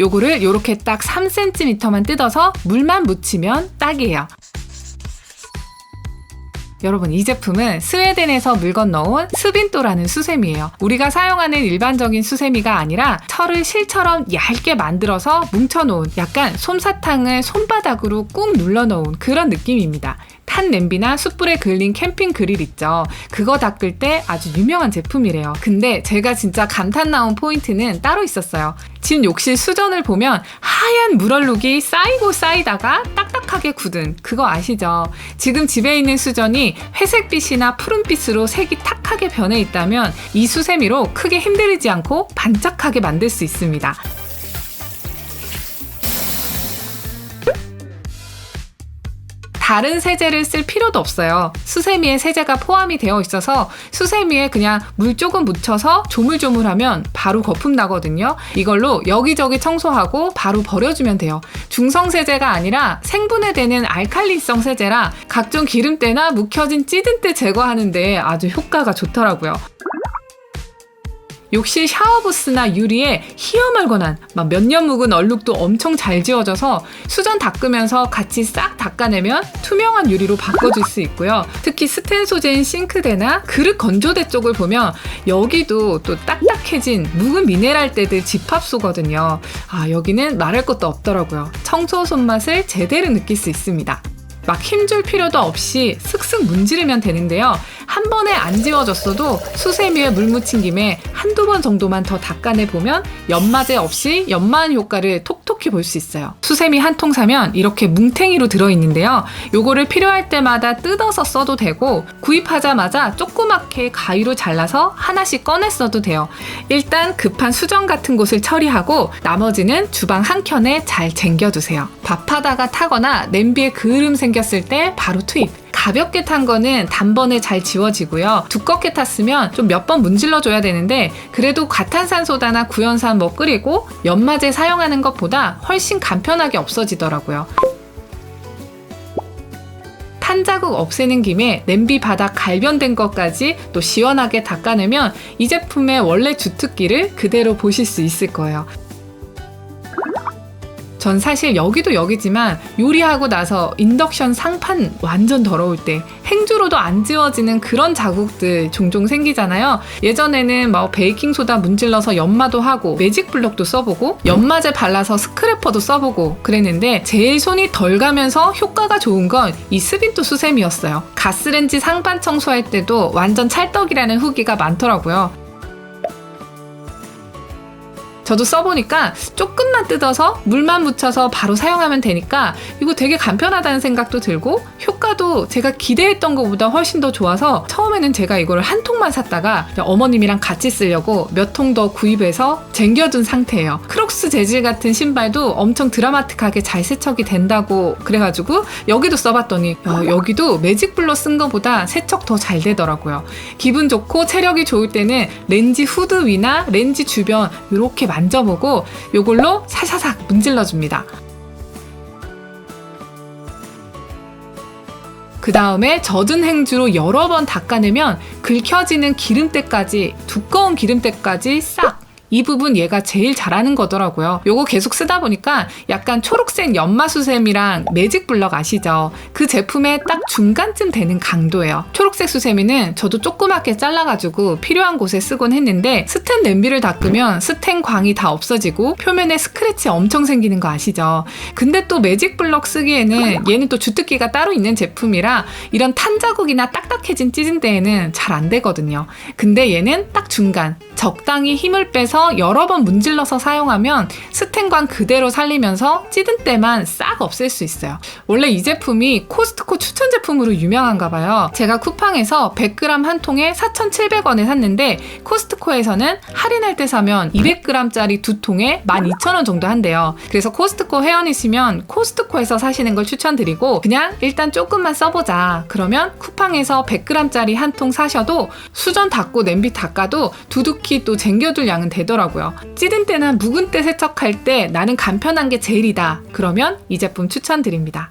요거를 요렇게 딱 3cm만 뜯어서 물만 묻히면 딱이에요. 여러분 이 제품은 스웨덴에서 물 건너온 스빈토라는 수세미예요. 우리가 사용하는 일반적인 수세미가 아니라 철을 실처럼 얇게 만들어서 뭉쳐놓은 약간 솜사탕을 손바닥으로 꾹 눌러놓은 그런 느낌입니다. 탄 냄비나 숯불에 그을린 캠핑 그릴 있죠. 그거 닦을 때 아주 유명한 제품이래요. 근데 제가 진짜 감탄 나온 포인트는 따로 있었어요. 집 욕실 수전을 보면 하얀 물얼룩이 쌓이고 쌓이다가 딱딱하게 굳은 그거 아시죠? 지금 집에 있는 수전이 회색빛이나 푸른빛으로 색이 탁하게 변해 있다면 이 수세미로 크게 힘들이지 않고 반짝하게 만들 수 있습니다. 다른 세제를 쓸 필요도 없어요. 수세미에 세제가 포함이 되어 있어서 수세미에 그냥 물 조금 묻혀서 조물조물하면 바로 거품 나거든요. 이걸로 여기저기 청소하고 바로 버려주면 돼요. 중성 세제가 아니라 생분해 되는 알칼리성 세제라 각종 기름때나 묵혀진 찌든 때 제거하는데 아주 효과가 좋더라고요. 욕실 샤워부스나 유리에 희어멀건한 몇 년 묵은 얼룩도 엄청 잘 지워져서 수전 닦으면서 같이 싹 닦아내면 투명한 유리로 바꿔줄 수 있고요. 특히 스텐 소재인 싱크대나 그릇 건조대 쪽을 보면 여기도 또 딱딱해진 묵은 미네랄대들 집합소거든요. 아 여기는 말할 것도 없더라고요. 청소 손맛을 제대로 느낄 수 있습니다. 막 힘줄 필요도 없이 슥슥 문지르면 되는데요. 한 번에 안 지워졌어도 수세미에 물 묻힌 김에 한두 번 정도만 더 닦아내 보면 연마제 없이 연마한 효과를 톡 톡히 볼수 있어요. 수세미 한 통 사면 이렇게 뭉탱이로 들어있는데요. 요거를 필요할 때마다 뜯어서 써도 되고 구입하자마자 조그맣게 가위로 잘라서 하나씩 꺼내 써도 돼요. 일단 급한 수정 같은 곳을 처리하고 나머지는 주방 한 켠에 잘 쟁겨두세요. 밥하다가 타거나 냄비에 그을음 생겼을 때 바로 투입. 가볍게 탄 거는 단번에 잘 지워지고요. 두껍게 탔으면 좀 몇 번 문질러 줘야 되는데 그래도 과탄산소다나 구연산 뭐 끓이고 연마제 사용하는 것보다 훨씬 간편하게 없어지더라고요. 탄 자국 없애는 김에 냄비 바닥 갈변된 것까지 또 시원하게 닦아내면 이 제품의 원래 주특기를 그대로 보실 수 있을 거예요. 전 사실 여기도 여기지만 요리하고 나서 인덕션 상판 완전 더러울 때 행주로도 안 지워지는 그런 자국들 종종 생기잖아요. 예전에는 뭐 베이킹소다 문질러서 연마도 하고 매직 블럭도 써보고 연마제 발라서 스크래퍼도 써보고 그랬는데 제일 손이 덜 가면서 효과가 좋은 건 이 스빈토 수세미였어요. 가스렌지 상판 청소할 때도 완전 찰떡이라는 후기가 많더라고요. 저도 써보니까 조금만 뜯어서 물만 묻혀서 바로 사용하면 되니까 이거 되게 간편하다는 생각도 들고 효과도 제가 기대했던 것보다 훨씬 더 좋아서 처음에는 제가 이거를 한 통만 샀다가 어머님이랑 같이 쓰려고 몇 통 더 구입해서 쟁겨둔 상태예요. 크록스 재질 같은 신발도 엄청 드라마틱하게 잘 세척이 된다고 그래가지고 여기도 써봤더니 야, 여기도 매직 블러 쓴 거보다 세척 더 잘 되더라고요. 기분 좋고 체력이 좋을 때는 렌지 후드 위나 렌지 주변 이렇게 만져보고 요걸로 사사삭 문질러 줍니다. 그 다음에 젖은 행주로 여러 번 닦아내면 긁혀지는 기름때까지 두꺼운 기름때까지 싹 이 부분 얘가 제일 잘하는 거더라고요. 요거 계속 쓰다 보니까 약간 초록색 연마수세미랑 매직 블럭 아시죠? 그 제품의 딱 중간쯤 되는 강도예요. 초록색 수세미는 저도 조그맣게 잘라가지고 필요한 곳에 쓰곤 했는데 스텐 냄비를 닦으면 스텐 광이 다 없어지고 표면에 스크래치 엄청 생기는 거 아시죠? 근데 또 매직 블럭 쓰기에는 얘는 또 주특기가 따로 있는 제품이라 이런 탄 자국이나 딱딱해진 찌진대에는 잘 안 되거든요. 근데 얘는 딱 중간 적당히 힘을 빼서 여러 번 문질러서 사용하면 스텐광 그대로 살리면서 찌든 때만 싹 없앨 수 있어요. 원래 이 제품이 코스트코 추천 제품으로 유명한가 봐요. 제가 쿠팡에서 100g 한 통에 4,700원에 샀는데 코스트코에서는 할인할 때 사면 200g짜리 두 통에 12,000원 정도 한대요. 그래서 코스트코 회원이시면 코스트코에서 사시는 걸 추천드리고 그냥 일단 조금만 써보자. 그러면 쿠팡에서 100g짜리 한 통 사셔도 수전 닦고 냄비 닦아도 두둑히 또 쟁겨둘 양은 되더라고요. 찌든 때나 묵은 때 세척할 때 나는 간편한 게 제일이다. 그러면 이 제품 추천드립니다.